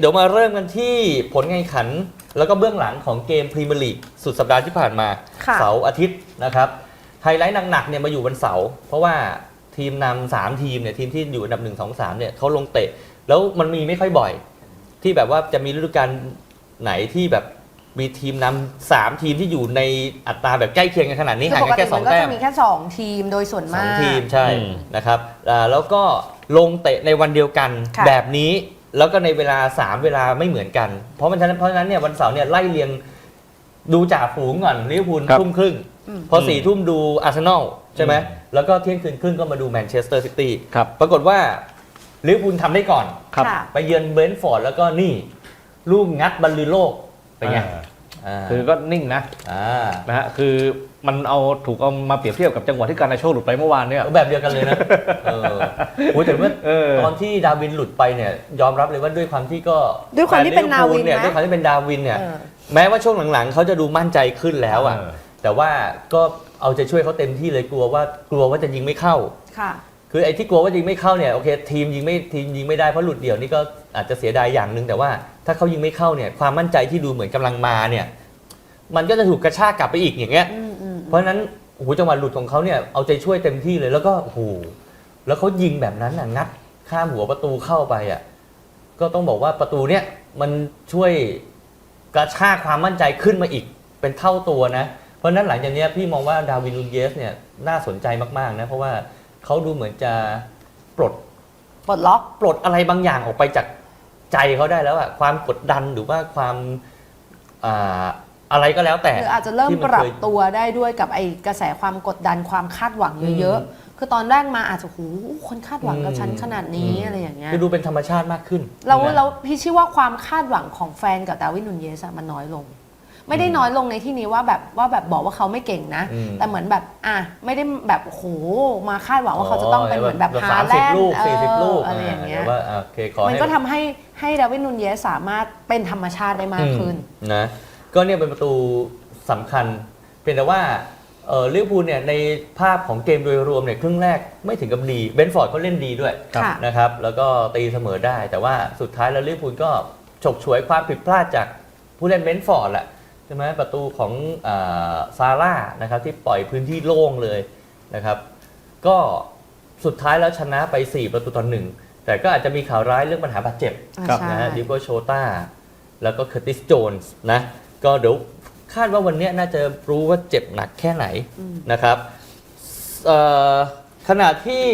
เดี๋ยวมาเริ่มกันที่ผลงานแข่งขัน แล้วก็เบื้องหลังของเกมพรีเมียร์ลีกสุดสัปดาห์ที่ผ่านมา ค่ะเสาร์อาทิตย์นะครับไฮไลท์หนักๆเนี่ยมาอยู่วันเสาร์เพราะว่าทีมนำสามทีมเนี่ยทีมที่อยู่อันดับ1 2 3เนี่ยเขาลงเตะ แล้วมันมีไม่ค่อยบ่อย ที่แบบว่าจะมีฤดูกาลไหนที่แบบมีทีมนำสามทีมที่อยู่ในอัตราแบบใกล้เคียงกันขนาดนี้คือห่างปกักนติแค่สมัองนก็แต้จะมมีแค่สองทีมโดยส่วนสมาองกทีมใช่อืม นะครับอ่าแล้วก็ลงเตะในวันเดียวกันค่ะ แบบนี้ แล้วก็ในเวลา 3 เวลาไม่เหมือนกัน เพราะมันฉะนั้นเพราะฉะนั้นเนี่ยวันเสาร์เนี่ยไล่เรียงดูจ่าฝูงก่อนลิเวอร์พูลครับทุ่มครึ่ง อืม พอสี่ทุ่มดูอาร์เซนอลใช่ไหมอืมแล้วก็เที่ยงคืนครึ่งก็มาดูแมนเชสเตอร์ซิตี้ครับ ปรากฏว่าลิเวอร์พูลทำได้ก่อน ครับ ค่ะ ไปเยือนเบรนท์ฟอร์ดแล้วก็นี่ ลูกงัดบรรลือโลกเป็นไงอ่า อ่าคือก็นิ่งนะอ่า นะฮะคือ มันเอาถูกเอามาเปรียบเทียบกับจังหวะที่การนาโชหลุดไปเมื่อวานเนี่ย แบบเดียวกันเลยนะ เออโอ้ยแต่เมื่อเออ ตอนที่ดาวินหลุดไปเนี่ย ยอมรับเลยว่าด้วยความที่ก็ด้วยความที่เป็นแฟลิวอร์พูลดาวินเนี่ยนะ ด้วยความที่เป็นดาวินเนี่ย เออ แม้ว่าช่วงหลังๆเขาจะดูมั่นใจขึ้นแล้วอะ เออ แต่ว่าก็เอาใจช่วยเขาเต็มที่เลยกลัวว่ากลัวว่าจะยิงไม่เข้า ค่ะ คือไอ้ที่กลัวว่ายิงไม่เข้าเนี่ยโอเคทีมยิงไม่ทีมยิงไม่ได้เพราะหลุดเดี่ยวนี่ก็อาจจะเสียดายอย่างหนึ่งแต่ว่าถ้าเขายิงไม่เข้าเนี่ยความมั่นใจที่ดูเหมือนกำลังมาเนี่ยมันก็จะถูกกระชากกลับไปอีกอย่างเงี้ยอืมอืม เพราะฉะนั้นโอ้โหจังหวะหลุดของเขาเนี่ยเอาใจช่วยเต็มที่เลยแล้วก็โอ้โหแล้วเขายิงแบบนั้นน่ะงัดข้ามหัวประตูเข้าไปอะก็ต้องบอกว่าประตูเนี่ยมันช่วยกระชากความมั่นใจขึ้นมาอีกเป็นเท่าตัวนะ เพราะนั้นหลังจากเนี้ยพี่มองว่าดาวินลูเยสเนี่ยน่าสนใจมากๆนะ เพราะว่าเขาดูเหมือนจะปลดปลดล็อกปลดอะไรบางอย่างออกไปจากใจเขาได้แล้วอะความกดดันหรือว่าความ อ่าอะไรก็แล้วแต่หรืออาจจะเริ่มที่ปนรับเคย ตัวได้ด้วยกับไอ้กระแสความกดดันความคาดหวังเยอะอืมๆคือตอนแรกมาอาจจะหูคนคาดหวังกับฉันอืมขนาดนี้อืม อะไรอย่างเงี้ยคือดูเป็นธรรมชาติมากขึ้นเรานะ เราพี่เชื่อว่าความคาดหวังของแฟนกับดาร์วินนูนเยสอะมันน้อยลง ไม่ได้น้อยลงในที่นี้ว่าแบบว่าแบบบอกว่าเขาไม่เก่งนะ อืม แต่เหมือนแบบอะไม่ได้แบบโอ้โหมาคาดหวังว่าเขาจะต้องเป็นเหมือนแบบแบบฮาสามแลสิบนด์ลูกเอสี่สิบลูกออะไรอย่างเงี้ยแต่ว่าอะโอเคขอมันให้ก็ทำให้ให้ดาร์วินนูนเยสสามารถเป็นธรรมชาติได้มากขึ้น อืมนะ ก็เนี่ยเป็นประตูสำคัญ เพียงแต่ว่าเออลิเวอร์พูลเนี่ยในภาพของเกมโดยรวมเนี่ยครึ่งแรกไม่ถึงกับดีเบนฟอร์ดก็เล่นดีด้วยค่ะ นะครับแล้วก็ตีเสมอได้ แต่ว่าสุดท้ายแล้วลิเวอร์พูลก็ฉกฉวยความผิดพลาดจากผู้เล่นเบนฟอร์ดแหละใช่ไหมประตูของอาซาร่านะครับที่ปล่อยพื้นที่โล่งเลยนะครับ ก็สุดท้ายแล้วชนะไป 4 ประตูต่อหนึ่งแต่ก็อาจจะมีข่าวร้ายเรื่องปัญหาบาดเจ็บ อ่าครับ ใช่ นะฮะดิโกโชตาแล้วก็เคอร์ติสโจนส์นะ ก็เดี๋ยวคาดว่าวันเนี้ยน่าจะรู้ว่าเจ็บหนักแค่ไหนอืมนะครับเอ่อขณะที่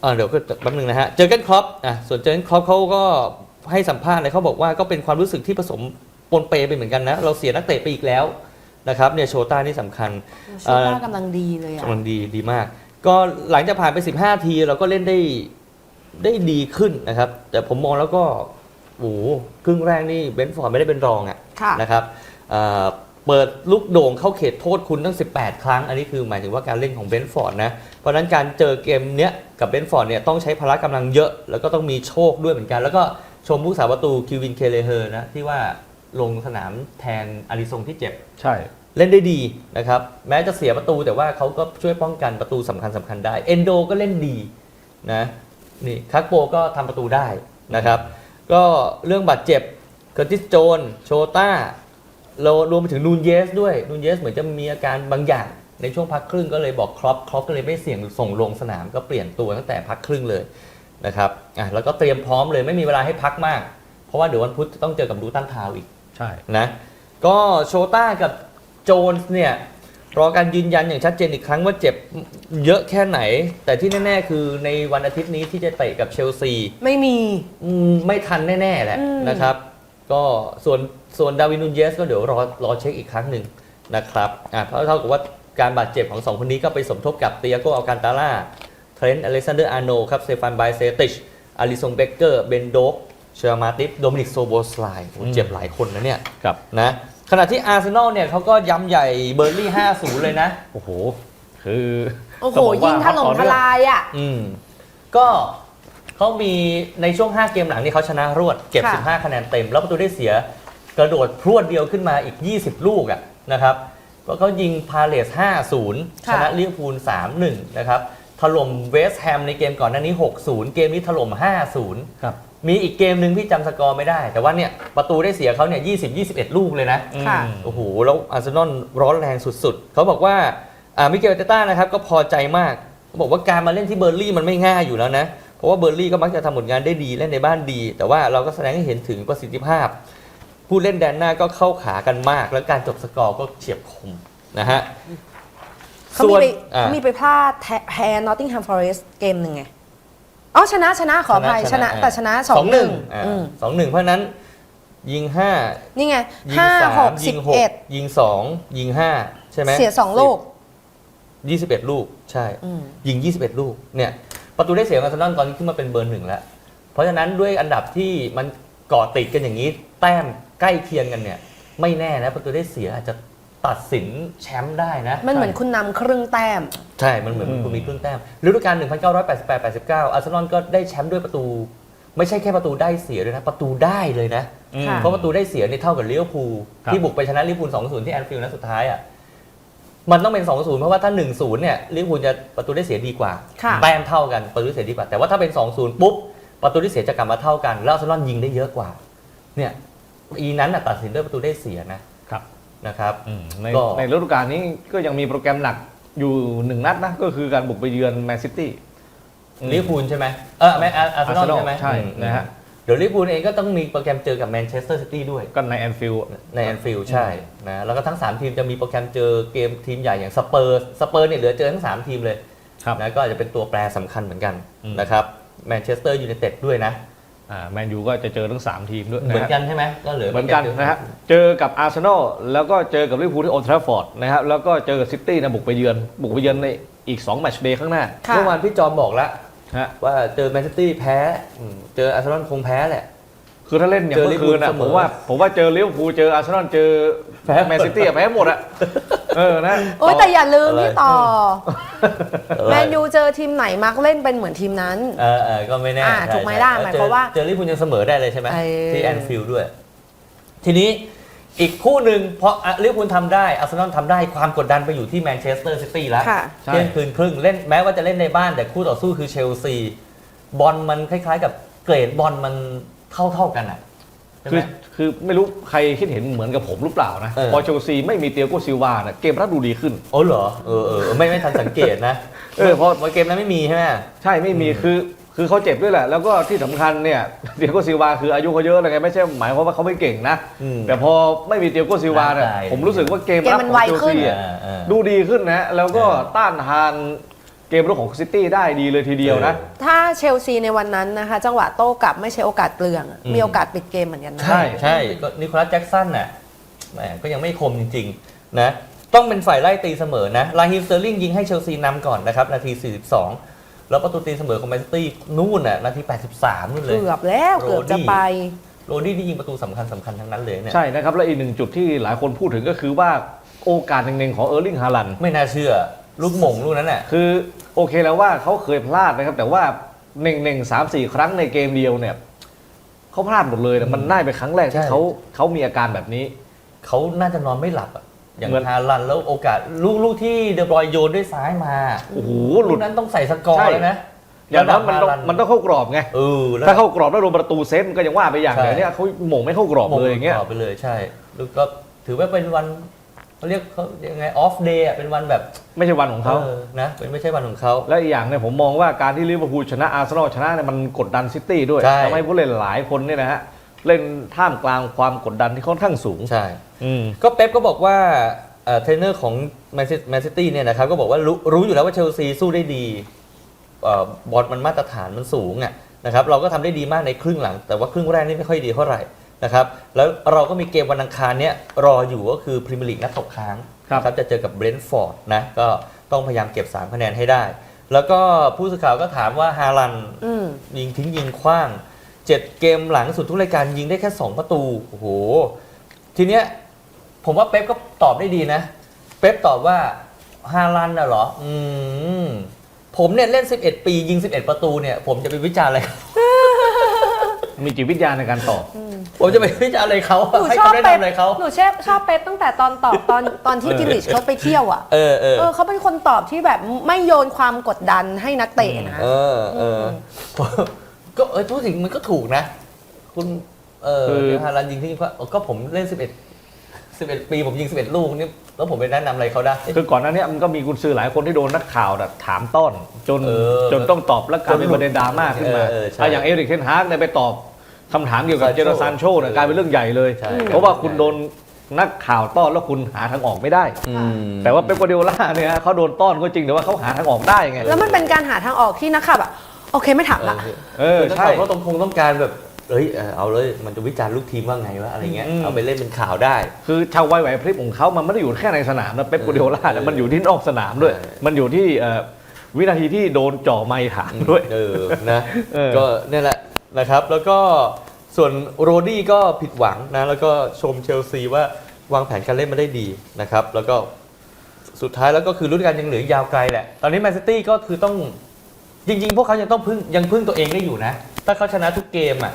เอ่อเดี๋ยวก็แป๊บนึงนะฮะ เจอกันครอปอะส่วนเจอกันครอปเขาก็ให้สัมภาษณ์เลยเขาบอกว่าก็เป็นความรู้สึกที่ผสมปนเปไปเหมือนกันนะ เราเสียนักเตะไปอีกแล้วนะครับเนี่ยโชต้านี่สำคัญโชต้ากำลังดีเลยอะกำลังดีดีมาก ก็หลังจากผ่านไป 15 ทีเราก็เล่นได้ได้ดีขึ้นนะครับ แต่ผมมองแล้วก็ โอ้โหครึ่งแรกนี่เบนฟอร์ดไม่ได้เป็นรองอะค่ะ นะครับเอ่อเปิดลูกโด่งเข้าเขตโทษคุณตั้ง 18 ครั้ง อันนี้คือหมายถึงว่าการเล่นของเบนฟอร์ดนะ เพราะฉะนั้นการเจอเกมเนี้ยกับเบนฟอร์ดเนี่ยต้องใช้พละกำลังเยอะ แล้วก็ต้องมีโชคด้วยเหมือนกัน แล้วก็ชมผู้สาประตูคิววินเคเลเฮอร์นะที่ว่าลงสนามแทนอาริซงที่เจ็บ ใช่ เล่นได้ดีนะครับ แม้จะเสียประตูแต่ว่าเขาก็ช่วยป้องกันประตูสำคัญสำคัญได้ เอนโดก็เล่นดีนะนี่คักโปก็ทำประตูได้นะครับ ก็เรื่องบาดเจ็บเคอร์ติสโจนโชต้าเรารวมไปถึงนูนเยสด้วยนูนเยสเหมือนจะมีอาการบางอย่าง ในช่วงพักครึ่งก็เลยบอกครอปครอปก็เลยไม่เสี่ยงส่งลงสนามก็เปลี่ยนตัวตั้งแต่พักครึ่งเลยนะครับอะแล้วก็เตรียมพร้อมเลยไม่มีเวลาให้พักมาก เพราะว่าเดี๋ยววันพุธจะต้องเจอกับดูตันทาวน์อีกใช่นะก็โชต้ากับโจนส์เนี่ย รอการยืนยันอย่างชัดเจนอีกครั้งว่าเจ็บเยอะแค่ไหน แต่ที่แน่ ๆ คือในวันอาทิตย์นี้ที่จะเตะกับเชลซีไม่มี อืมไม่ทันแน่ ๆ แหละอืม นะครับ ก็ส่วนส่วนดาวินนูนเยสก็เดี๋ยวรอรอเช็คอีกครั้งหนึ่งนะครับอะเพราะเท่ากับว่าการบาดเจ็บของสองคนนี้ก็ไปสมทบกับเตียโกอัลกันตาล่าเทรนต์อเล็กซานเดอร์อาร์โนครับเซฟานไบเซติชอาริซงเบเกอร์เบนโดกเชอร์มาติฟโดมินิกโซโบสไลโอ้เจ็บหลายคนนะเนี่ย ครับ นะ ขณะที่อาร์เซนอลเนี่ยเขาก็ย้ำใหญ่เบอร์ลี่ 50 เลยนะ โอ้โห คือโอ้โห ต้บอกยิว่างถล่มต่อทเนื่องลายอะ อืม ก็เขามีในช่วง 5 เกมหลังนี่เขาชนะรวด เก็บ ค่ะ 15 คะแนนเต็ม แล้วประตูได้เสียกระโดดพรวดเดียวขึ้นมาอีก 20 ลูกอะนะครับก็เขายิงพาเลส 5-0ชนะลิเวอร์พูล 3-1 นะครับ ถล่มเวสต์แฮมในเกมก่อนหน้านี้ 6-0 เกมนี้ถล่ม 5-0 ครับ มีอีกเกมหนึ่งพี่จำสกอร์ไม่ได้ แต่ว่าเนี่ยประตูได้เสียเขาเนี่ย20 21 ลูกเลยนะ ค่ะอืมโอ้โห แล้วอาร์เซนอลร้อนแรงสุดๆ เขาบอกว่าอ่ามิเกลเตต้านะครับก็พอใจมากเขาบอกว่าการมาเล่นที่เบอร์ลี่มันไม่ง่ายอยู่แล้วนะ เพราะว่าเบอร์ลี่ก็มักจะทำผลงานได้ดีเล่นในบ้านดี แต่ว่าเราก็แสดงให้เห็นถึงประสิทธิภาพ ผู้เล่นแดนหน้าก็เข้าขากันมาก แล้วการจบสกอร์ก็เฉียบคมนะฮะเขามีไปอะ เขามีไปพลาดแพ้นอตติงแฮมฟอเรสต์เกมหนึ่งไง อ๋อชนะชนะขออภัยชนะแต่ชนะสองหนึ่งอ่าอืมสองหนึ่งเพราะฉะนั้นยิงห้านี่ไงยิงห้าสาหมกยิสิบงหกเอ็ดยิงสองยิงห้าใช่ไหมเสียสองลูกยี่สิบเอ็ดลูกใช่อืมยิง21ลูกเนี่ยประตูได้เสียของอาร์เซนอลตอนนี้ขึ้นมาเป็นเบอร์หนึ่งแล้ว เพราะฉะนั้นด้วยอันดับที่มันเกาะติดกันอย่างนี้ แต้มใกล้เคียงกันเนี่ย ไม่แน่นะประตูได้เสียอาจจะ ตัดสินแชมป์ได้นะ มันเหมือนคุณนำครึ่งแต้ม ใช่ มันเหมือนอืมคุณมีครึ่งแต้มฤดูกาล 1988-89 อาร์เซนอลก็ได้แชมป์ด้วยประตู ไม่ใช่แค่ประตูได้เสียด้วยนะ ประตูได้เลยนะ อืม ค่ะ เพราะประตูได้เสียเนี่ยเท่ากับลิเวอร์พูลครับ ที่บุกไปชนะลิเวอร์พูล2-0 ที่แอนฟิลด์นัดสุดท้ายอะ มันต้องเป็น 2-0 เพราะว่าถ้า 1-0 เนี่ยลิเวอร์พูลจะประตูได้เสียดีกว่า ค่ะ แต้มเท่ากัน ประตูได้เสียดีกว่า แต่ว่าถ้าเป็น 2-0 ปุ๊บ ประตูได้เสียจะกลับมาเท่ากัน แล้วอาร์เซนอลยิงได้เยอะกว่า เนี่ย อีนั้นน่ะตัดสินด้วยประตูได้เสียนะครับ นะครับอืมในก็ในฤดูกาลนี้ก็ยังมีโปรแกรมหนักอยู่หนึ่งนัดนะ ก็คือการบุกไปเยือนแมนซิตี้ลิเวอร์พูลใช่ไหมเออแมนอาร์เซนอล Arsenal ใช่ไหมใช่อืมนะฮะเดี๋ยวลิเวอร์พูลเองก็ต้องมีโปรแกรมเจอกับแมนเชสเตอร์ซิตี้ด้วย ก็ในแอนฟิลด์ในแอนฟิลด์ใช่นะแล้วก็ทั้ง 3 ทีมจะมีโปรแกรมเจอเกมทีมใหญ่อย่างสเปอร์สเปอร์เนี่ยเหลือเจอทั้ง 3 ทีมเลยครับนะก็อาจจะเป็นตัวแปรสำคัญเหมือนกันอืมนะครับแมนเชสเตอร์ยูไนเต็ดด้วยนะอ่า แมนยูก็จะเจอทั้ง 3 ทีมด้วยเหมือนนะฮะกันใช่ไหมก็เหลือเหมือนกันนะฮะเจอกับอาร์เซนอลแล้วก็เจอกับลิเวอร์พูลที่โอลด์แทราฟฟอร์ดนะครับแล้วก็เจอกับซิตี้นะบุกไปเยือน บุกไปเยือนในอีก2แมตช์เดย์ข้างหน้าค่ะเมื่อวานพี่จอมบอกแล้วฮะว่าเจอแมนซิตี้แพ้อืมเจออาร์เซนอลคงแพ้แหละคือถ้าเล่นอย่างเจอเมื่อคืนลินะเวอร์พูลเสมอผมว่าผมว่าเจอลิเวอร์พูลเจออาร์เซนอลเจอแพ้แมนซิตี้อะแพ้หมดอะ เออนะ โอ้ยแต่อย่าลืมอะไรพี่ต่อเออแมนยูเจอทีมไหนมักเล่นเป็นเหมือนทีมนั้น เออเออก็ไม่แน่อ่าใช่ถูกไหมใช่ล่ะเออหมายความว่าเจอลิเวอร์พูลยังเสมอได้เลยใช่ไหมเออที่แอนฟิลด์ด้วย ทีนี้อีกคู่หนึ่งเพราะลิเวอร์พูลทำได้อาร์เซนอลทำได้ความกดดันไปอยู่ที่แมนเชสเตอร์ซิตี้แล้วค่ะใช่เที่ยงคืนครึ่งเล่นแม้ว่าจะเล่นในบ้านแต่คู่ต่อสู้คือเชลซีบอลมันคล้าย ๆ กับเกรดบอลมันเท่าเท่าๆกันอะใช่ไห คืมอคือไม่รู้ใครคิดเห็นเหมือนกับผมหรือเปล่านะเออ พอเชลซีไม่มีเตียโกซิลวาเนี่ยเกมรับดูดีขึ้นโอ้เหรอเออเออไม่ไม่ทันสังเกตนะเออเพราะ ว่าเกมนั้นไม่มีใช่ไหม ใช่ไม่มีคือคือเขาเจ็บด้วยแหละ แล้วก็ที่สำคัญเนี่ยเตียโกซิลวาคืออายุเขาเยอะอะไรไงไม่ใช่หมายความว่าเขาไม่เก่งนะ อืมแต่พอไม่มีเตียโกซิลวาเนี่ยร่างกาย ผมรู้สึกว่าเกมเกมรับมันของไวเชลขึ้น ซีอะอ่าอ่า ดูดีขึ้นนะ แล้วก็เออต้านทาน เกมรุกของซิตี้ได้ดีเลยทีเดียวนะเออถ้าเชลซีในวันนั้นนะคะ จังหวะโต้กลับไม่ใช่โอกาสเปลืองอะอืม มีโอกาสปิดเกมเหมือนกันนะ ใช่ใช่ก็นิโคลัสแจ็กสันน่ะแหมก็ยังไม่คมจริง ๆ นะ ต้องเป็นฝ่ายไล่ตีเสมอนะลาฮิมสเตอร์ลิงยิงให้เชลซีนำก่อนนะครับ นาที 42 แล้วประตูตีเสมอของแมนซิตี้นู่นน่ะ นาที 83 นู่นเลย เกือบแล้วเกือบจะไป โรดี้ที่ยิงประตูสำคัญสำคัญทั้งนั้นเลยเนี่ย ใช่นะครับ และอีกหนึ่งจุดที่หลายคนพูดถึงก็คือว่าโอกาสหนึ่งๆของเออร์ลิงฮาลัน ไม่น่าเชื่อ ลูกหม่งลูกนั้นน่ะ คือโอเคแล้วว่าเขาเคยพลาดนะครับ แต่ว่าหนึ่งหนึ่งสามสี่ครั้งในเกมเดียวเนี่ยเขาพลาดหมดเลยนะมันน่าเป็นครั้งแรกใช่ ที่เขาเขามีอาการแบบนี้ เขาน่าจะนอนไม่หลับอะอย่างเหมือน ฮาลันแล้วโอกาสลูกลูกที่เดบรอยน์โยนด้วยซ้ายมาโอ้โหหลูลุกด นั้นต้องใส่สกอร์ใช่ แล้วนะอย่างนั้นมันต้องระดับฮาลัมันต้องเข้ากรอบไงเออแล้วถ้าเข้ากรอบแล้วโดนประตูเซฟมันก็ยังว่าไปอย่างใช่แต่เนี้ยเขาหม่งไม่เข้ากรอบเลยอย่างเงี้ย ต่อไปเลยใช่ แล้วก็ถือว่าเป็นวัน เขาเรียกเขายังไงออฟเดย์เป็นวันแบบไม่ใช่วันของเขา ออนะเป็นไม่ใช่วันของเขา และอีกอย่างเนี่ยผมมองว่าการที่ลิเวอร์พูลชนะอาร์เซนอลชนะเนี่ยมันกดดันซิตี้ด้วยใช่ ทำให้ผู้เล่นหลายคนเนี่ยนะฮะเล่นท่ามกลางความกดดันที่ค่อนข้างสูงใช่ อืม ก็เป๊ปก็บอกว่าเอ่อเทรนเนอร์ของแมนซิตี้เนี่ยนะครับก็บอกว่ารู้รู้อยู่แล้วว่าเชลซีสู้ได้ดีเอ่อบอลมันมาตรฐานมันสูงอะนะครับเราก็ทำได้ดีมากในครึ่งหลัง แต่ว่าครึ่งแรกนี่ไม่ค่อยดีเท่าไหร่ นะครับแล้วเราก็มีเกมวันอังคารเนี้ยรออยู่ก็คือพรีเมียร์ลีกนัดตกค้างครับนะจะเจอกับเบรนท์ฟอร์ดนะก็ต้องพยายามเก็บ 3 คะแนนให้ได้ แล้วก็ผู้สื่อข่าวก็ถามว่าฮาลันอืมยิงทิ้งยิงคว้างเจ็ดเกมหลังสุดทุกรายการยิงได้แค่ 2 ประตูโอ้โหทีเนี้ยผมว่าเป๊ปก็ตอบได้ดีนะ เป๊ปตอบว่าฮาลันน่ะเหรอ อืมผมเนี่ยเล่น 11 ปียิง 11 ประตูเนี่ย ผมจะไปวิจารณ์อะไร มีจิตวิทยาในการตอบผมจะไปวิจารณ์อะไรเขาหนูให้ชอบคำแนะเป๊ปนำอะไรเขา หนูชอบชอบเป๊ปตั้งแต่ตอนตอบตอนตอนที่เออกิลลิชเขาไปเที่ยวอะเออเออ เออเขาเป็นคนตอบที่แบบไม่โยนความกดดันให้นักเตะนะ เออเออผมก็เออทุกสิ่งมันก็ถูกนะ คุณเออคือ ฮารันยิงที่ก็ก็ผมเล่น 11 11 ปีผมยิง 11 ลูกนี่แล้วผมไปแนะนำอะไรเขาได้ คือก่อนหน้านี้มันก็มีกุญซือหลายคนที่โดนนักข่าวน่ะถามต้อน จนเออจนต้องตอบและกลายเป็นประเด็นดราม่าขึ้นมาเออเออใช่อะอย่างเอริกเทนฮากเนี่ยไปตอบ คำถามเกี่ยวกับซานโชเจอร์ซานโชเนี่ยกลายเป็นเรื่องใหญ่เลย ใช่เพราะว่าคุณโดนนักข่าวต้อนแล้วคุณหาทางออกไม่ได้ อืม แต่ว่าเป๊ปกัวร์ดิโอล่าเนี่ยเขาโดนต้อนก็จริงแต่ว่าเขาหาทางออกได้ไง แล้วมันเป็นการหาทางออกที่นักข่าวแบบโอเคไม่ถามละ เออใช่ใช่เขาต้องคงต้องการแบบเอ้ยเออเอาเลยมันจะวิจารณ์ลูกทีมว่าไงวะอะไรเงี้ยอืม เอาไปเล่นเป็นข่าวได้ คือชาวไวไหวพริบของเขามันไม่ได้อยู่แค่ในสนามนะเป๊ปกัวร์ดิโอล่าเนี่ยเออมันอยู่ที่นอกสนามด้วย ใช่ มันอยู่ที่เอ่อวินาทีที่โดนจ่อไม้ถามด้วย เออนะเออก็เนี่ยแหละ นะครับแล้วก็ส่วนโรดี้ก็ผิดหวังนะแล้วก็ชมเชลซีว่าวางแผนการเล่นมาได้ดีนะครับแล้วก็สุดท้ายแล้วก็คือรุ่นการยังเหลือยาวไกลแหละ ตอนนี้แมนซิตี้ก็คือต้องจริง ๆ พวกเขายังต้องพึ่งยังพึ่งตัวเองได้อยู่นะ ถ้าเขาชนะทุกเกมอะ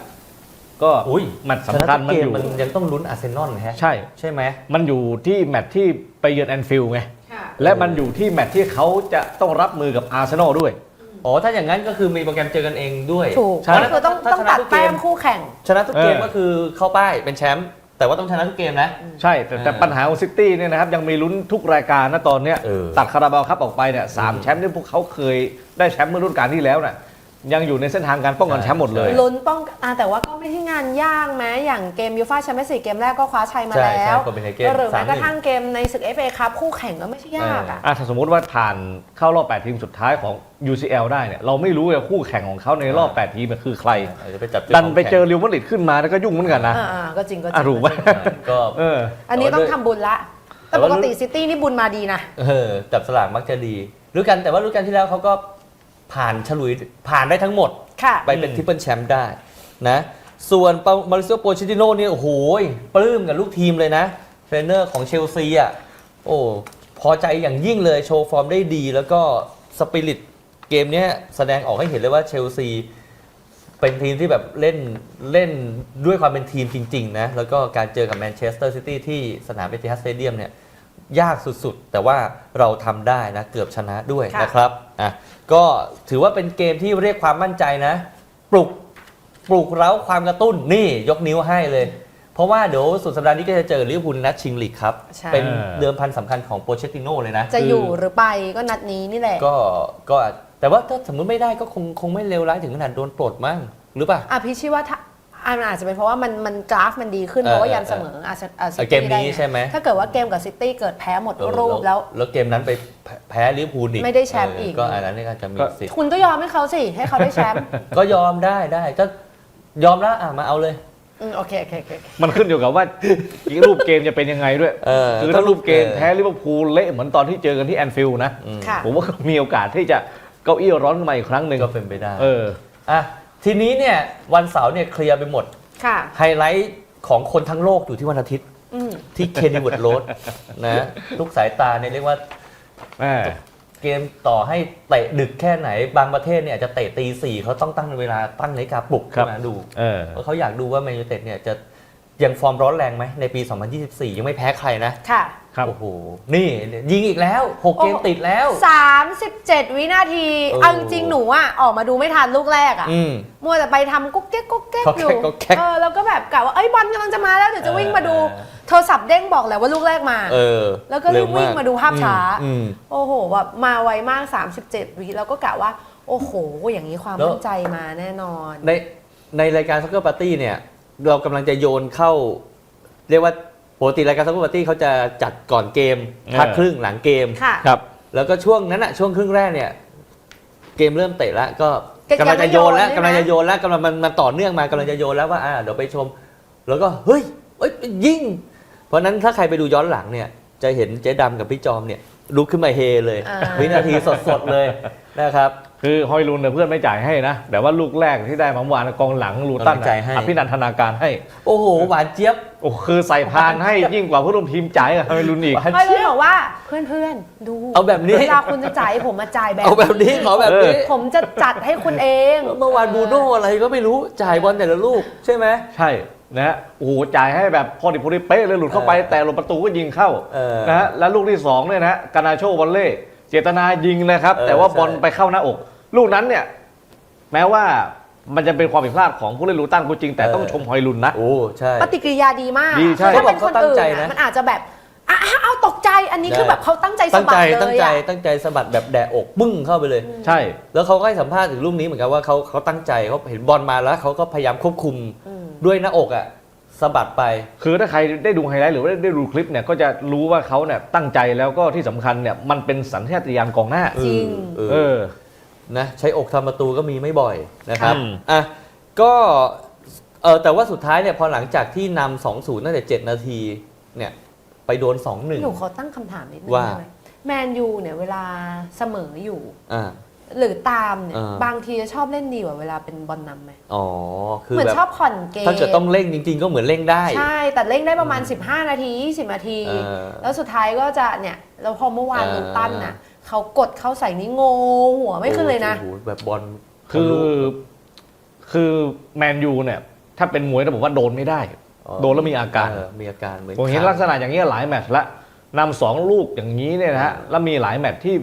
ก็อุ้ยแมตช์ชนะสำคัญทุกมันเกอมยู่มันยังต้องลุ้นอาร์เซนอลนะฮะใช่ใช่ไหมมันอยู่ที่แมตช์ที่ไปเยือนแอนฟิลด์ไงค่ะและมันอยู่ที่แมตช์ที่เขาจะต้องรับมือกับอาร์เซนอลด้วย อ๋อ ถ้าอย่างนั้นก็คือมีโปรแกรมเจอกันเองด้วยถูกใช่ก็คือต้องถ้าต้องชนะตัดทุกเกมแต้มคู่แข่ง ชนะทุกเกมเออก็คือเข้าป้ายเป็นแชมป์แต่ว่าต้องชนะทุกเกมนะ ใช่ แต่แต่อ่าปัญหาของซิตี้เนี่ยนะครับ ยังมีลุ้นทุกรายการนะตอนเนี้ยเออตัดคาราบาวครับออกไปเนี่ยสามอืมแชมป์ที่พวกเขาเคยได้แชมป์เมื่อรุ่นการที่แล้วน่ะ ยังอยู่ในเส้นทางการป้องกันแชมป์หมดเลย ลุ้นป้องกันอะแต่ว่าก็ไม่ใช่งานยากแม้อย่างเกมยูฟ่าแชมเปี้ยนส์ลีกเกมแรกก็คว้าชัยมาใช่แล้ใช่วโคเปนเฮเกนหรือสาแม้มกระหนึ่ทั่งงเกมในศึก FA คัพคู่แข่งก็ไม่ใช่ยากอะ อะถ้าสมมติว่าผ่านเข้ารอบ 8 ทีมสุดท้ายของ UCL ได้เนี่ยเราไม่รู้เลยคู่แข่งของเขาในรอบ 8 ทีมมันคือใคร อาจจะไปจับดันไปเจอเรอัลมาดริดขึ้นมาแล้วก็ยุ่งเหมือนกันนะอ่าๆก็จริงก็จริอะงถูกไหมก็ เออ อันนี้แต่ว่าต้องทำบุญละ แต่แต่ว่าปกติซิตี้นี่บุญมาดีนะ เออจับสลากมักจะดีรู้กันแต่ว่ารู้กันที่แล้วเขาก็ ผ่านฉลุยผ่านได้ทั้งหมด ค่ะไปเป็นอืมทริปเปิลแชมป์ได้นะส่วนปามาริซิโอโปชิติโน่เนี่ยโอ้โหปลื้มกับลูกทีมเลยนะเทรนเนอร์ของเชลซีอะโอ้พอใจอย่างยิ่งเลยโชว์ฟอร์มได้ดี แล้วก็สปิริตเกมเนี้ยแสดงออกให้เห็นเลยว่าเชลซีเป็นทีมที่แบบเล่นเล่นด้วยความเป็นทีมจริง ๆ นะ แล้วก็การเจอกับแมนเชสเตอร์ซิตี้ที่สนามเอติฮัดสเตเดียมเนี่ย ยากสุดๆ แต่ว่าเราทำได้นะเกือบชนะด้วยค่ะ นะครับอะก็ถือว่าเป็นเกมที่เรียกความมั่นใจนะ ปลุกปลุกเร้าความกระตุ้นนี่ยกนิ้วให้เลย เพราะว่าเดี๋ยวสุดสัปดาห์นี้ก็จะเจอลิเวอร์พูลนัดชิงลีกครับ ใช่ เป็นเดิมพันสำคัญของโปเชตติโน่เลยนะ จะอยู่หรือไปก็นัดนี้นี่แหละก็ก็แต่ว่าถ้าสมมติไม่ได้ก็คงคงไม่เลวร้ายถึงขนาดโดนปลดมั้งหรือเปล่า อะพี่ชี้ว่าถ้า อะมันอาจจะเป็นเพราะว่ามันมันกราฟมันดีขึ้นเออเพราะว่ายันเออเสมออาร์เซอาร์ซิเกมตี้ได้นี้ไงใช่ไหม ถ้าเกิดว่าเกมกับซิตี้เกิดแพ้หมดเออรูปแล้วแล้วเกมนั้นไปแพ้แพ้ลิเวอร์พูลอีกไม่ได้แชมป์อีกเก็อันนั้นนี่ก็จะมีก็สิทธิ์คุณก็ยอมให้เขาสิ ให้เขาได้แชมป์ก็ยอมได้ได้ก็ยอมแล้วอะมาเอาเลยอืมโอเคโอเคโอเคมันขึ้นอยู่กับว่าอีกรูปเกมจะเป็นยังไงด้วยเออคือถ้ารูปเกมแพ้ลิเวอร์พูลเละเหมือนตอนที่เจอกันที่แอนฟิลด์นะอืมค่ะผมว่ามีโอกาสที่จะเก้าอี้ร้อนขึ้นมาอีกครั้งหนึ่งก็เป็นไปได้เอออะ ทีนี้เนี่ยวันเสาร์เนี่ยเคลียร์ไปหมด ค่ะ ไฮไลท์ของคนทั้งโลกอยู่ที่วันอาทิตย์อืม ที่เคนนิว d โรดนะทุกสายตาเนี่ยเรียกว่าแม่เกมต่อให้เตะดึกแค่ไหน บางประเทศเนี่ยอาจจะเตะตีสี่เขาต้องตั้งเวลาตั้งนาฬิกาปลุกขึ้นมาดู เออ เพราะเขาอยากดูว่าแมนยูเต็ดเนี่ยจะ ยังฟอร์มร้อนแรงไหมในปี 2024 ยังไม่แพ้ใครนะ ค่ะ ครับโอ้โห นี่ยิงอีกแล้ว 6 เกมโอ้ติดแล้ว 37 วินาทีเออเอาจริงๆหนูอะออกมาดูไม่ทันลูกแรกอะ อืม มัวแต่ไปทำกุ๊กเก๊กกุ๊กเก๊กก๊อกอแก๊ยู่กก๊อกแก๊กเออแล้วก็แบบกะว่าเอ้ยบอลกำลังจะมาแล้วเดี๋ยวจะวิ่งมาดู เออ โทรศัพท์เด้งบอกแหละว่าลูกแรกมา เออแล้วก็รีบวิ่งมาดูภาพช้า อืม โอ้โหแบบมาไวมาก 37 วิแล้วก็กะว่า โอ้โห อย่างนี้ความแล้ว มั่นใจมาแน่นอน ในในรายการซักเกอร์ปาร์ตี้เนี่ย เรากำลังจะโยนเข้า เรียกว่าปกติรายการซักเกอร์ปาร์ตี้เขาจะจัดก่อนเกมเออพักครึ่งหลังเกม ค่ะ ครับ แล้วก็ช่วงนั้นอะช่วงครึ่งแรกเนี่ย เกมเริ่มเตะแล้วก็ก็ยังกำลังจะโยนแล้วไม่โยนใช่ไหมกำลังจะโยนแล้วกำลังมันมันต่อเนื่องมากำลังจะโยนแล้วว่าอ่าเดี๋ยวไปชม แล้วก็เฮ้ยเอ้ยยิงเพราะฉะนั้นถ้าใครไปดูย้อนหลังเนี่ย จะเห็นเจ๊ดำกับพี่จอมเนี่ยลุกขึ้นมาเฮเลย อ่า วินาทีสดๆเลยนะครับ คือฮอยลุนเนี่ยเพื่อนไม่จ่ายให้นะ แต่ว่าลูกแรกที่ได้มาเมื่อวานกองหลังลูตันกำลังใจให้อภินันทนาการให้ โอ้โห หวานเจี๊ยบ โอ้คือใส่พานให้ยิ่งกว่าผู้ร่วมทีมจ่ายกับฮอยลุนอีกหวานไม่เลเจี๊ยยบบอกว่าเพื่อนๆดู เอาแบบนี้เวลาคุณจะจ่ายให้ผมมาจ่ายแบบเอาแบบนี้ขอแบบนี้ ผมจะจัดให้คุณเอง เมื่อวานบูโน่อะไรก็ไม่รู้จ่ายบอลแต่ละลูกใช่ไหมใช่นะฮะโอ้โหจ่ายให้แบบพอดิพอดิเป๊ะเลยหลุดเข้าไปเออแต่หลบประตูก็ยิงเข้าเออนะฮะแล้วลูกที่สองเนี่ยนะฮะกานาโชวอลเล่เจตนายิงนะครับเออแต่ว่าใช่บอลไปเข้าหน้าอก ลูกนั้นเนี่ย แม้ว่ามันจะเป็นความผิดพลาดของผู้เล่นลูตันก็จริง แต่เออต้องชมฮอยลุนนะ โอ้ใช่ ปฏิกิริยาดีมากดีใช่ถ้าเป็นคนเขาบอกเขาตั้งอื่นใจอะนะมันอาจจะแบบอะเอาตกใจอันนี้ได้คือแบบเขาตั้งใจสะตั้งบัใจดเลตั้งยใจอะ ตั้งใจสะบัดแบบแดะอกบึ้งเข้าไปเลย ใช่ แล้วเขาก็ให้สัมภาษณ์ถึงลูกนี้เหมือนกันว่าเขาเขาตั้งใจเขาเห็นบอลมาแล้วเขาก็พยายามควบคุมอืม ด้วยหน้าอกอะสะบัดไป คือถ้าใครได้ดูไฮไลท์หรือว่าได้ดูคลิปเนี่ยก็จะรู้ว่าเขาเนี่ยตั้งใจแล้วก็ที่สำคัญเนี่ยมันเป็นสัญชาตญาณกองหน้า จริง เออเอเอออ นะใช้อกทำประตูก็มีไม่บ่อยนะครับอืม อะก็เออแต่ว่าสุดท้ายเนี่ยพอหลังจากที่นำสองศูนย์ตั้งแต่เจ็ดนาทีเนี่ยไปโดนสองหนึ่ง หนูขอตั้งคำถามนิดนึงว่า ได้ไหมแมนยูเนี่ยเวลาเสมออยู่ อ่า หรือตามเนี่ย อ่า บางทีจะชอบเล่นดีกว่าเวลาเป็นบอลนำไหมอ๋อ คือเหมือนแบบชอบผ่อนเกมถ้าเกิดต้องเร่งจริง ๆ ก็เหมือนเร่งได้ ใช่แต่เล่นได้ประมาณ 15 นาที 20 นาที เออแล้วสุดท้ายก็จะเนี่ยแล้วพอเมื่อวานอ่าลูตันน่ะ เขากดเข้าใส่นี่โงหัวไม่ขึ้นเลยนะ โอ้โหแบบบอลคือทะลุคือแมนยูเนี่ย ถ้าเป็นมวยนะผมว่าโดนไม่ได้ อ๋อโดนแล้วมีอาการ เมีอาการเหมือน ผมเห็นขาลักษณะอย่างนี้ยหลายแมตช์ละนำสองลูกอย่างนี้เนี่ยนะฮะแล้วมีหลายแมตช์ที่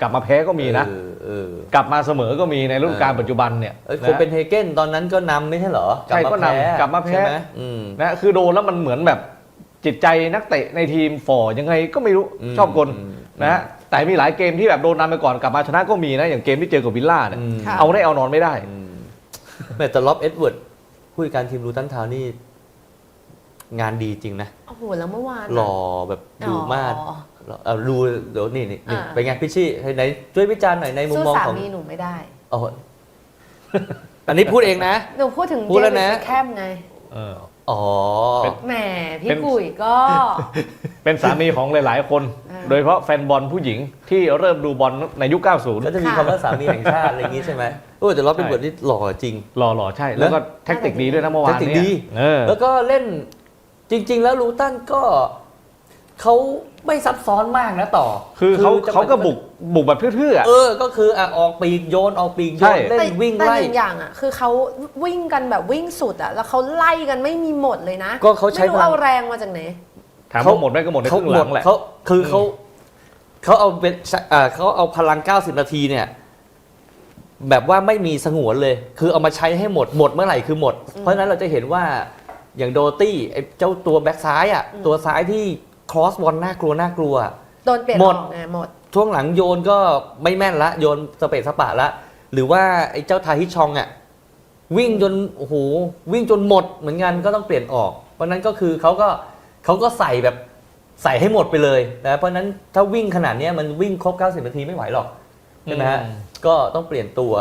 กลับมาแพ้ก็มีนะ เออเออ กลับมาเสมอก็มีในฤดูกาลเออ ปัจจุบันเนี่ยเอ้ยนะคนเป็นเฮเกนตอนนั้นก็นำไม่ใช่เหรอใช่ก็นำกลับมาแพ้ ใช่ไหมอืม นะคือโดนแล้วมันเหมือนแบบจิตใจนักเตะในทีมฝ่อยังไงก็ไม่รู้อืมชอบกลอืม นะฮะ แต่มีหลายเกมที่แบบโดนนำไปก่อนกลับมาชนะก็มีนะอย่างเกมที่เจอกับวิลล่าเนี่ยอืม ค่ะ เอาได้เอานอนไม่ได้ อืมแม่แต่ล็อบเอ็ดเวิร์ดผู้จัดการทีมรูตันทาวน์นี่ งานดีจริงนะ โอ้โห แล้วเมื่อวาน หล่อแบบดูมากอ๋อเอาดูเดี๋ยวนี่นี่นี่อ่า เป็นไงพี่ชี่ไหนช่วยวิจารณ์หน่อยในมุมสู้มองสาของมีหนูไม่ได้ อ๋อ อันนี้พูดเองนะ หนูพูดถึงพูดแล้วนะ เจมส์แคมไงเอออ๋อเป็นแหม พี่เป็น กุ๋ยก็ เป็นสามีของหลาย ๆ คนอ่า โดยเฉพาะแฟนบอลผู้หญิงที่เริ่มดูบอลในยุค ก็90 จะมีค่ะคำว่าสามีแห่งชาติอะไรอย่างงี้ใช่ไหมโอ้แต่ล็อบเอ็ดเวิร์ดนี่หล่อจริง หล่อๆ ใช่ แล้วก็แท็กติกดีด้วยนะเมื่อวานแท็กติกเนี่ดี ยเออ แล้วก็เล่นจริง ๆ แล้วรูตันก็เขาไม่ซับซ้อนมากนะต่อคือเขาจะเขาก็บุกบุกแบบเทื่อๆอะ เออก็คืออะออกปีกโยนออกปีกโยใช่ นเล่แต่นวิ่งแต่ไล่ หนึ่งอย่างอะคือเขาวิ่งกันแบบวิ่งสุดอะแล้วเขาไล่กันไม่มีหมดเลยนะก็เขาใช้ไม่รู้พลัง เอาแรงมาจากไหน ถามเขาว่าหมดได้ก็หมดในคเขารึ่งหหมลัดงแหละ เขาคือเขา เขาเอาเป็นอ่าเขาเอาพลัง 90 นาทีเนี่ย แบบว่าไม่มีสงวนเลย คือเอามาใช้ให้หมดหมดเมื่อไหร่คือหมด เพราะฉะนั้นเราจะเห็นว่าอย่างโดตี้ไอ้เจ้าตัวแบ็คซ้ายอะอืมตัวซ้ายที่ครอสบอลน่ากลัวน่ากลัว โดนเปลี่ยนหมอดอกไงหมด ช่วงหลังโยนก็ไม่แม่นละ โยนสเปซสปะละ หรือว่าไอ้เจ้าทาฮิชองอะวิ่งจนโอ้โหวิ่งจนหมดเหมือนกันก็ต้องเปลี่ยนออก เพราะนั้นก็คือเขาก็เขาก็ใส่แบบ ใส่ให้หมดไปเลยนะเพราะนั้นถ้าวิ่งขนาดเนี้ยมันวิ่งครบ 90 นาทีไม่ไหวหรอกใช่ไหมฮะอืมก็ต้องเปลี่ยนตัว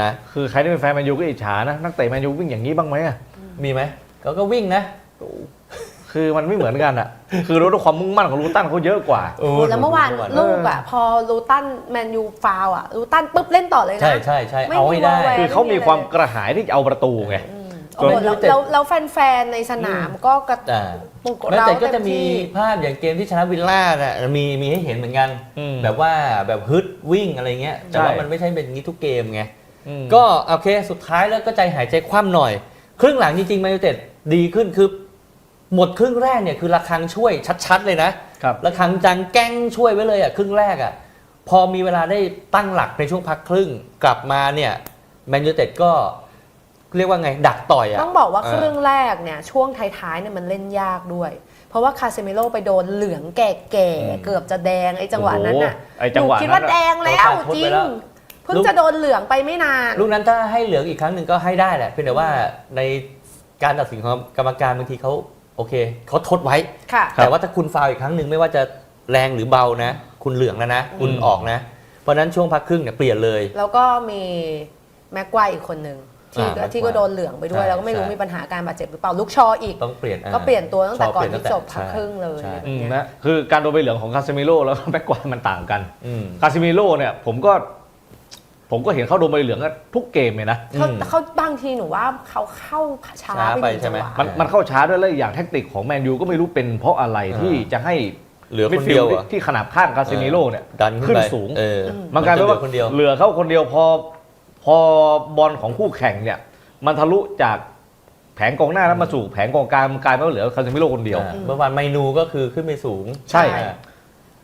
นะคือใครที่เป็นแฟนแมนยูก็อิจฉานะนักเตะแมนยูวิ่งอย่างนี้บ้างไหมอะมีไหมเขาก็วิ่งนะคือมันไม่เหมือนกันอะคือรู้ด้วยความมุ่งมั่นของลูตันเขาเยอะกว่าโอ้แล้วเมื่อวานลูกอะ พอลูตันแมนยูฟาวอะลูตันปุ๊บเล่นต่อเลยนะ ใช่ใช่ใช่ไม่เอามีให้ได้วอลแวร์คือเขามีความกระหายที่จะเอาประตูไงอืมส่ โอ้วนโหแล้ว United แล้วแล้วแฟนๆในสนามก็กระอ่าปุกแม้เราแต่ก็เต็จะมมีที่ ภาพอย่างเกมที่ชนะวิลล่าน่ะมีมีให้เห็นเหมือนกัน อืมแบบว่าแบบฮึดวิ่งอะไรเงี้ยแต่ว่าใช่ มันไม่ใช่เป็นอย่างนี้ทุกเกมไงอืมก็โอเคสุดท้ายแล้วก็ใจหายใจคว่ำหน่อย ครึ่งหลังจริงๆแมนยูเต็ดดีขึ้นคือ หมดครึ่งแรกเนี่ยคือระคังช่วยชัดๆเลยนะครับ ระคังจังแกล้งช่วยไว้เลยอะครึ่งแรกอะพอมีเวลาได้ตั้งหลักในช่วงพักครึ่งกลับมาเนี่ยแมนยูเต็ดก็ เรียกว่าไงดักต่อยอะต้องบอกว่าเออครึ่งแรกเนี่ยช่วงท้ายๆเนี่ยมันเล่นยากด้วย เพราะว่าคาเซมิโร่ไปโดนเหลืองแก่ๆ เกือบจะแดงไอ้จังหวะนั้นน่ะโอ้โหไอ้จังหวะนูคิดนั้นว่าอะแดงแล้วโดนขาดทดจริไปงแล้ว เพิ่งจะโดนเหลืองไปไม่นาน ลูกนั้นถ้าให้เหลืองอีกครั้งหนึ่งก็ให้ได้แหละเพียงแต่ว่าในการตัดสินของกรรมการบางทีเขาโอเคเขาทดไว้ ค่ะ แต่ว่าถ้าคุณฟาวล์อีกครั้งหนึ่งไม่ว่าจะแรงหรือเบานะ คุณเหลืองแล้วนะ คุณอืม ออกนะ เพราะฉะนั้นช่วงพักครึ่งเนี่ยเปลี่ยนเลย แล้วก็มีแม็กไกวร์อีกคนหนึ่ง ที่อ่าที่ก็โดนเหลืองไปด้วย ใช่แล้วก็ไม่รู้ใช่ มีปัญหาการบาดเจ็บหรือเปล่าลูกชออีก ต้องเปลี่ยนอ่าก็เปลี่ยนตัวตั้งแต่ชบก่อนเปลี่ยที่จบพักใช่ครึ่งเลยใช่อะไรอืแบบมเนี้ยนะคือการโดนใบเหลืองของคาเซมิโร่แล้วก็แบ็กกวาดมันต่างกัน อืม คาเซมิโร่เนี่ยผมก็ ผมก็เห็นเขาโดนใบเหลืองกันทุกเกมเลยนะ เขาอืมเขาบางทีหนูว่าเขาเข้าช้าช้าไปไปหนึ่งใช่จังไหม หวะ มันมันเข้าช้าด้วยแล้วอีกอย่างแท็กติกของแมนยูก็ไม่รู้เป็นเพราะอะไรที่จะให้เหลือมิคดนฟิเดีลยวด์เหรอที่ขนาบข้างคาเซมิโร่เนี่ยดันขึ้นไปขึ้นสูง เออมันกลายเป็นว่าจะหอคนเดียว เหลือเขาคนเดียวพอ พอบอลของคู่แข่งเนี่ย มันทะลุจากแผงกองหน้าแล้วมาสู่แผงกองกลางมันกลายเป็นว่าเหลือคาเซมิโร่คนเดียวอ่าเมื่อวานไมนูก็คือขึ้นไปสูง ใช่อ่า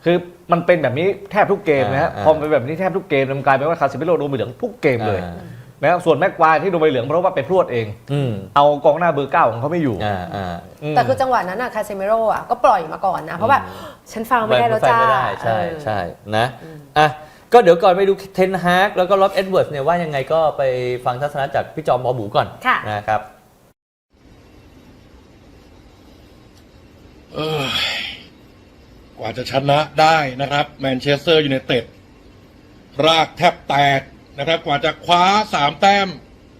คือมันเป็นแบบนี้แทบทุกเกมนะฮะอ่าพอมันเป็นแบบนี้แทบทุกเกมมันกลายเป็นว่าคาเซมิโร่โดนใบเหลืองทุกเกมเลยอ่าแม้ส่วนแม็กควายที่โดนใบเหลืองเพราะว่าไปพรวดเองอืมเอากองหน้าเบอร์เก้าของเขาไม่อยู่อ่าอ่ามแต่คือจังหวะนั้นอะคาเซมิโร่อะก็ปล่อยมาก่อนนะ เพราะแบบฉันฟังไม่ได้แล้วจ้าไม่ได้ใช่เออใช่นะอะ ก็เดี๋ยวก่อนไปดูเทนฮากแล้วก็ล็อบเอ็ดเวิร์ดเนี่ยว่ายังไงก็ไปฟังทัศนะจากพี่จอมบอบูก่อนค่ะนะครับเอ้ยกว่าจะชนะได้นะครับ แมนเชสเตอร์ยูไนเต็ดรากแทบแตกนะครับ กว่าจะคว้าสามแต้ม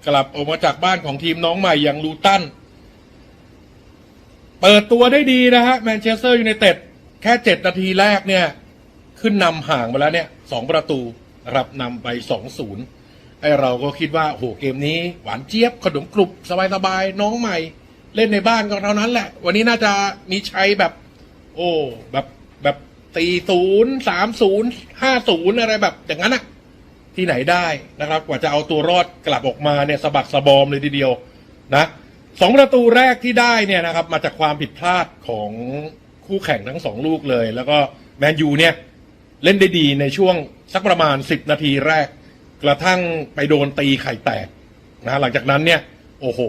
กลับออกมาจากบ้านของทีมน้องใหม่อย่างลูตันเปิดตัวได้ดีนะฮะแมนเชสเตอร์ยูไนเต็ดแค่เจ็ดนาทีแรกเนี่ย ขึ้นนำห่างมาแล้วเนี่ย สองประตูครับนำไปสองศูนย์ไอเราก็คิดว่าโหเกมนี้หวานเจี๊ยบขนมกรุบสบายๆน้องใหม่ เล่นในบ้านก็เท่านั้นแหละ วันนี้น่าจะมีชัยแบบ โอ้แบบแบบสี่ศูนย์สามศูนย์ห้าศูนย์อะไรแบบอย่างนั้นอะที่ไหนได้นะครับ กว่าจะเอาตัวรอดกลับออกมาเนี่ยสะบักสะบอมเลยทีเดียวนะสองประตูแรกที่ได้เนี่ยนะครับ มาจากความผิดพลาดของคู่แข่งทั้งสองลูกเลย แล้วก็แมนยูเนี่ย เล่นได้ดีในช่วงสักประมาณ 10 นาทีแรก กระทั่งไปโดนตีไข่แตกนะหลังจากนั้นเนี่ย โอ้โห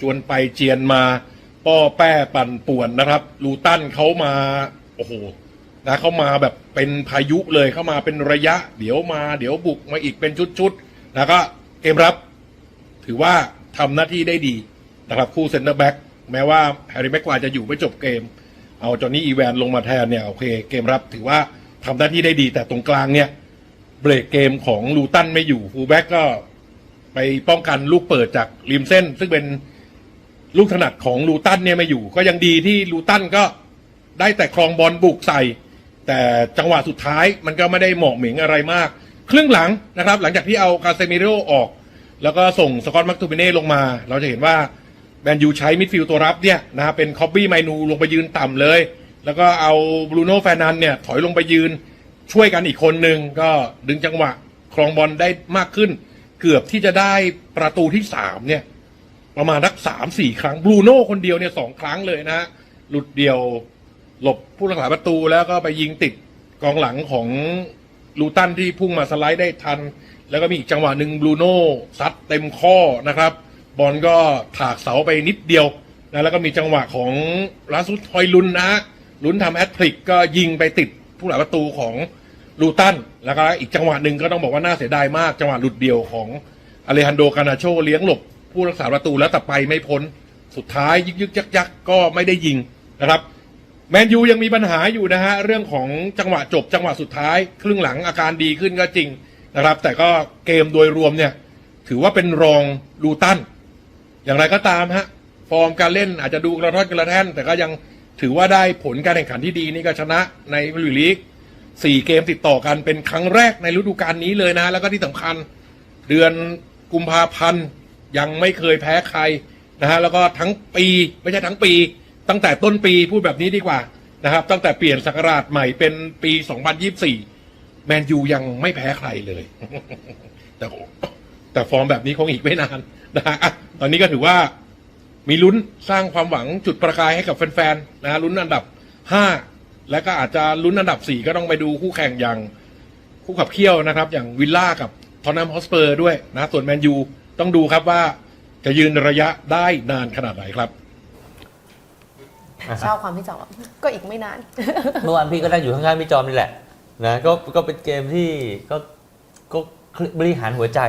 จวนไปเจียนมา ป้อแป้ปั่นป่วนนะครับ ลูตันเขามา โอ้โหนะเขามาแบบเป็นพายุเลยเข้ามาเป็นระยะ เดี๋ยวมาเดี๋ยวบุกมาอีกเป็นชุดๆแล้วก็เกมรับ ถือว่าทำหน้าที่ได้ดีนะครับคู่เซนเตอร์แบ็กแม้ว่าแฮร์รี่แม็กควายจะอยู่ไม่จบเกม เอาจอนนี่อีแวนลงมาแทนเนี่ยโอเค เกมรับถือว่า ทำหน้าที่ได้ดี แต่ตรงกลางเนี่ย เบรกเกมของลูตันไม่อยู่ฟูลแบ็กก็ไปป้องกันลูกเปิดจากริมเส้น ซึ่งเป็นลูกถนัดของลูตันเนี่ยไม่อยู่ ก็ยังดีที่ลูตันก็ได้แต่ครองบอลบุกใส่ แต่จังหวะสุดท้ายมันก็ไม่ได้เหมาะเหม็งอะไรมาก ครึ่งหลังนะครับ หลังจากที่เอาคาเซมิโรออก แล้วก็ส่งสกอตมักตูเปเน่ลงมา เราจะเห็นว่าแมนยูใช้มิดฟิลด์ตัวรับเนี่ยนะเป็นคอบบี้ไมนูลงไปยืนต่ำเลย แล้วก็เอาบรูโน่แฟร์นันเนี่ยถอยลงไปยืนช่วยกันอีกคนหนึ่งก็ดึงจังหวะครองบอลได้มากขึ้น เกือบที่จะได้ประตูที่สามเนี่ย ประมาณสักสามสี่ครั้งบรูโน่คนเดียวเนี่ยสองครั้งเลยนะฮะหลุดเดียวหลบผู้รักษาประตูแล้วก็ไปยิงติดกองหลังของลูตันที่พุ่งมาสไลด์ได้ทัน แล้วก็มีอีกจังหวะหนึ่งบรูโน่ซัดเต็มข้อนะครับ บอลก็ถากเสาไปนิดเดียวนะแล้วก็มีจังหวะของลาสุทอยลุนนะ ลุนทำแอตทริกก็ยิงไปติดผู้หลักประตูของลูตัน แล้วก็อีกจังหวะหนึ่งก็ต้องบอกว่าน่าเสียดายมาก จังหวะหลุดเดี่ยวของอเลฮันโดกานาโชเลี้ยงหลบ ผู้รักษาประตูแล้วแต่ไปไม่พ้น สุดท้ายยึกยึกยักยักก็ไม่ได้ยิงนะครับแมนยูยังมีปัญหาอยู่นะฮะเรื่องของจังหวะจบจังหวะสุดท้าย ครึ่งหลังอาการดีขึ้นก็จริงนะครับ แต่ก็เกมโดยรวมเนี่ย ถือว่าเป็นรองลูตัน อย่างไรก็ตามฮะฟอร์มการเล่นอาจจะดูกระท่อนกระแท่นแต่ก็ยัง ถือว่าได้ผลการแข่งขันที่ดีนี่ก็ชนะในพรีเมียลีกสี่เกมติดต่อกันเป็นครั้งแรกในฤดูกาลนี้เลยนะ แล้วก็ที่สำคัญเดือนกุมภาพันธ์ยังไม่เคยแพ้ใครนะฮะแล้วก็ทั้งปีไม่ใช่ทั้งปี ตั้งแต่ต้นปีพูดแบบนี้ดีกว่านะครับ ตั้งแต่เปลี่ยนศักราชใหม่เป็นปี 2024 แมนยูยังไม่แพ้ใครเลย แต่แต่ฟอร์มแบบนี้คงอีกไม่นานนะฮะตอนนี้ก็ถือว่า มีลุ้นสร้างความหวังจุดประกายให้กับแฟนๆนะฮะลุ้นอันดับ 5 และก็อาจจะลุ้นอันดับ 4 ก็ต้องไปดูคู่แข่งอย่างคู่ขับเคี่ยวนะครับ อย่างวิลล่ากับทอนนัมฮอสเปอร์ด้วยนะส่วนแมนยูต้องดูครับว่าจะยืนระยะได้นานขนาดไหนครับชอบความพี่จอมก็อีกไม่นาน เมื่อวานพี่ก็นั่งอยู่ข้างๆพี่จอมนี่แหละนะก็ก็เป็นเกมที่ก็ก็บริหารหัวใจ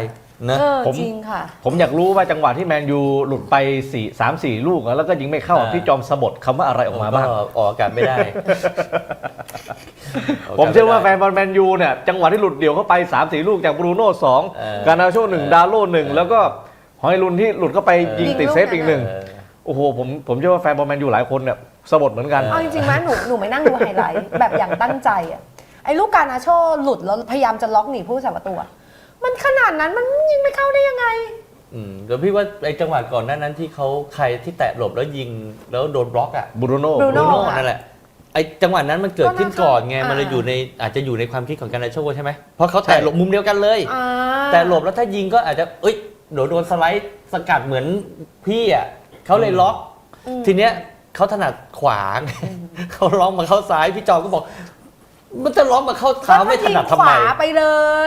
นะเออผมจริงค่ะ ผมอยากรู้ว่าจังหวะที่แมนยูหลุดไปสี่สามสี่ลูกอะแล้วก็ยิงไม่เข้าอ่า พี่จอมสะบดคำว่าอะไรออกมาบ้างก็ออกอากาศไม่ได้ ผมเชื่อว่าแฟนบอลแมนยูเนี่ยจังหวะที่หลุดเดี่ยวเข้าไป3ามสี่ลูกจากบรูโน่สองเออการนาโชหนึ่งเออดาโล่หนึ่งเออแล้วก็หอยลุนที่หลุดเข้าไปยิงติดยิงลูกเซฟอีกหนึ่งเออ โอ้โหผมผมเชื่อว่าแฟนบอลแมนยูหลายคนเนี่ยสะบดเหมือนกัน เอเอาจริงๆไหมหนูหนูไม่นั่งดูไฮไลท์แบบอย่างตั้งใจอะไอ้ลูกการนาโชหลุดแล้วพยายามจะล็อกหนีผู้รักษาประตูอะ มันขนาดนั้นมันยิงไม่เข้าได้ยังไง อืมเดี๋ยวพี่ว่าไอ้จังหวะก่อนหน้านั้นที่เขาใครที่แตะหลบแล้วยิงแล้วโดนบล็อกอะบรูโน่บรูโน่โน่นั่นแหละไอ้จังหวะนั้นมันเกิดขึ้นก่อนไง ก็น่ามันเลยอยู่ในอาจจะอยู่ในความคิดของการนาโชใช่ไหมเพราะเขาแตะหลบมุมเดียวกันเลย อ่าแต่หลบแล้วถ้ายิงก็อาจจะเอ้ยเดี๋ยวโดนสไลด์สกัดเหมือนพี่อะเขาเลยล็อก อืม ทีเนี้ยเขาถนัดขวาเขาล็อกมาเข้าซ้ายพี่จอมก็บอก มันจะล็อกมาเข้าเท้าไม่ถนัดก็ทำขไมวาไปเล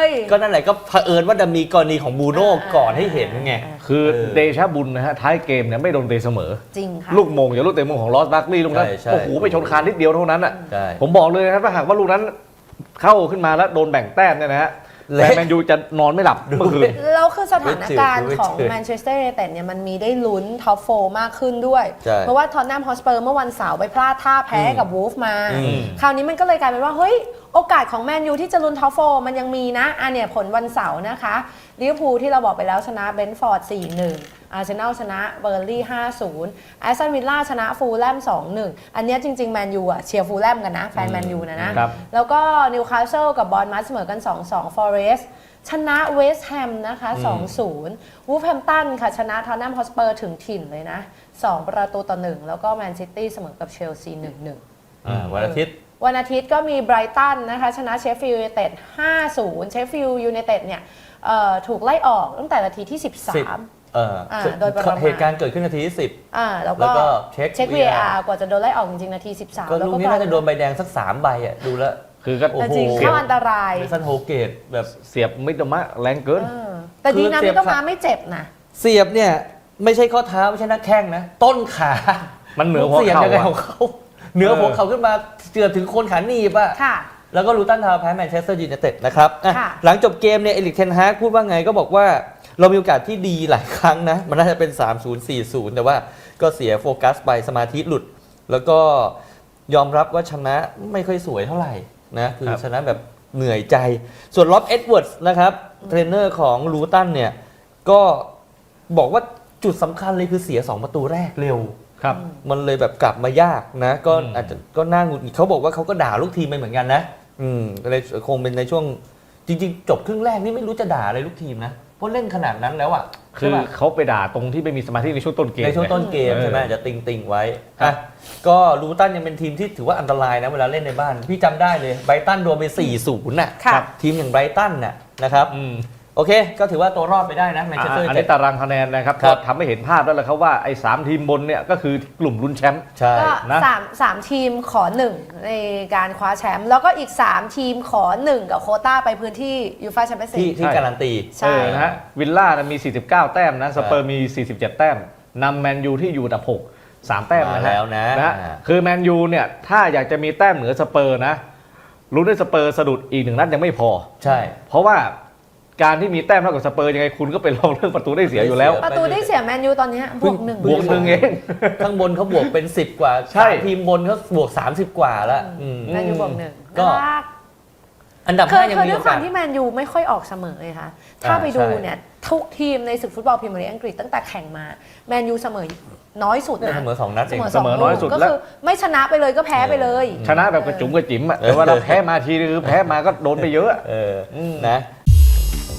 ย ก็นั่นแหละก็เผอิญว่าดันมีกรณีของบูโน่ก่อนให้เห็นไง คือเออเดชะบุญนะฮะท้ายเกมเนี่ยไม่โดนเตะเสมอ จริงค่ะ ลูกโมงอย่างลูกเตะมุมของลอสบัคลีย์ลูกนั้นใช่ใช่ โอ้โหไปชนคานนิดเดียวเท่านั้นอะใช่ ผมบอกเลยนะครับถ้าหากว่าลูกนั้นเข้าขึ้นมาแล้วโดนแบ่งแต้มเนี่ยนะฮะ เละแมนยูจะนอนไม่หลับเมื่อคืน แล้วคือสถานการณ์ไม่ของเชื่อแมนเชสเตอร์ยูไนเต็ดเนี่ยมันมีได้ลุ้นท็อปโฟมากขึ้นด้วย ใช่เพราะว่าทอนนัมฮอสเปอร์เมื่อวันเสาร์ไปพลาดท่าแพ้กับวูฟมา อืม คราวนี้มันก็เลยกลายเป็นว่า เฮ้ย โอกาสของแมนยูที่จะลุ้นท็อปโฟมันยังมีนะอันเนี่ยผลวันเสาร์นะคะ ลิเวอร์พูลที่เราบอกไปแล้วชนะเบนฟอร์ด 4-1 อาร์เซนอลชนะเบอร์ลี่5-0 แอสตันวิลล่าชนะฟูลแลม 2-1 อันเนี้ยจริงๆ แมนยูอะเชียร์ฟูลแลมกันนะ แฟนแมนยูนะนะ ครับ แล้วก็นิวคาสเซิลกับบอลมัสเสมอกัน 2-2 ฟอเรสต์ชนะเวสต์แฮมนะคะ 2-0 วูฟแฮมตันค่ะ ชนะทอตแนมฮอสเปอร์ถึงถิ่นเลยนะ 2 ประตูต่อ 1 แล้วก็แมนซิตี้เสมอกับเชลซี 1-1 อ่าวันอาทิตย์ วันอาทิตย์ก็มีไบรตันนะคะ ชนะเชฟฟิลด์ยูไนเต็ด 5-0 เชฟฟิลด์ยูไนเต็ดเนี่ย เอ่อถูกไล่ออกตั้งแต่นาทีที่ 13 เอออ่าโดยประมาณ เหตุการณ์เกิดขึ้นนาทีที่สิบ อ่าแล้วแล้วก็ก็เช็คเช็ค VAR VAR กว่าจะโดนไล่ออกจริงๆนาที 13 ก็แล้วลูกก็นี้น่าจะโดนใบแดงสักสามใบอะดูแล้วคือก็โอ้โหแต่จริงเข้าอันตรายเมสันโฮเกตแบบ เสียบมิดมะแรงเกิน เออแต่ดีนะคือเสีมิยบโตขามาไม่เจ็บนะเสียบเนี่ยไม่ใช่ข้อเท้าไม่ใช่หน้าแข้งนะ ต้นขามันเหนือหัวเสียบเข่ายังไงอะ ของเขาเหนือหัวเขาขึ้นมาเกือบถึงโคนขาหนีบอะ ค่ะ แล้วก็ลูตันทาวน์แพ้แมนเชสเตอร์ยูไนเต็ดนะครับอะค่ะ หลังจบเกมเนี่ยเอลิกเทนฮากพูดว่าไงก็บอกว่าเรามีโอกาสที่ดีหลายครั้งนะ มันน่าจะเป็น 3 0 4 0 แต่ว่าก็เสียโฟกัสไปสมาธิหลุด แล้วก็ยอมรับว่าชนะไม่ค่อยสวยเท่าไหร่นะ คือครับ ชนะแบบเหนื่อยใจ ส่วนล็อบเอ็ดเวิร์ดส์นะครับเทรนเนอร์ของลูตันเนี่ยก็บอกว่าจุดสำคัญเลยคือเสีย 2 ประตูแรกเร็ว ครับ มันเลยแบบกลับมายากนะ ก็อืม อาจจะก็น่าหงุดหงิดเขาบอกว่าเขาก็ด่าลูกทีมไปเหมือนกันนะ อืมก็เลยคงเป็นในช่วงจริง ๆ จบครึ่งแรกนี่ไม่รู้จะด่าอะไรลูกทีมนะเพราะเล่นขนาดนั้นแล้วอะคือใช่ปะ เขาไปด่าตรงที่ไม่มีสมาธิในช่วงต้นเกม ในช่วงต้นเกมออใช่ไหมอาจจะติงติงๆไว้ครับ อะก็ลูตันยังเป็นทีมที่ถือว่าอันตรายนะ เวลาเล่นในบ้าน พี่จำได้เลยไบรตันโดนไป 4-0 น่ะ ค่ะครับทีมอย่างไบรตันน่ะนะครับ อืมโอเค ก็ถือว่าตัวรอดไปได้นะแมนเชสเตอร์อันเจ็นี้ตารางคะแนนนะครับครัก็บ ทำให้เห็นภาพแล้วแหละครับว่าไอ้สามทีมบนเนี่ยก็คือกลุ่มลุ้นแชมป์ ใช่ ก็นะ สามสามทีมขอหนึ่งในการคว้าแชมป์แล้วก็อีก 3 ทีมขอหนึ่งกับโควต้าไปพื้นที่ยูฟ่าแชมเปี้ยนส์ที่ลีก ที่การันตี ใช่ เออนะฮะวิลล่านะมี 49 แต้มนะสเปอร์มี 47 แต้มนำแมนยูที่อยู่อันดับ6 3 แต้มนะมาฮะแล้วนะนะฮะคือแมนยูเนี่ยถ้าอยากจะมีแต้มเหนือสเปอร์นะลุ้นให้สเปอร์สะดุดอีกหนึ่งนัดยังไม่พอ ใช่ เพราะว่า การที่มีแต้มเท่ากับสเปอร์ยังไงคุณก็ไปลองเรื่องประตูได้เสียอยู่แล้ว ประตูได้เสียแมนยูตอนเนี้ยบวกหนึ่งบวกหนึ่งเอง ข้างบนเขาบวกเป็น 10 กว่าใช่สามทีมบนเขาบวก 30 กว่าแล้วอืม แมนยูบวกหนึ่งก็ น่ารักอันดับคือห้ายังคือมีด้วโอยควากามส ที่แมนยูไม่ค่อยออกเสมอเลยค่ะ ถ้าอ่าไปดูใช่ เนี่ย ทุกทีมในศึกฟุตบอลพรีเมียร์ลีกอังกฤษตั้งแต่แข่งมาแมนยูเสมอน้อยสุดเนี่ยนะเสมอสองนัดเอง เสมอเสสองมอลูน้อยกสุดก็แล้ว คือไม่ชนะไปเลยก็แพ้ไปเลย ชนะแบบกระจุ๋มกระจิ๋มอะแต่ว่าเราแพ้มาทีนึงคือแพ้มาก็โดนไปเยอะเอออมนะ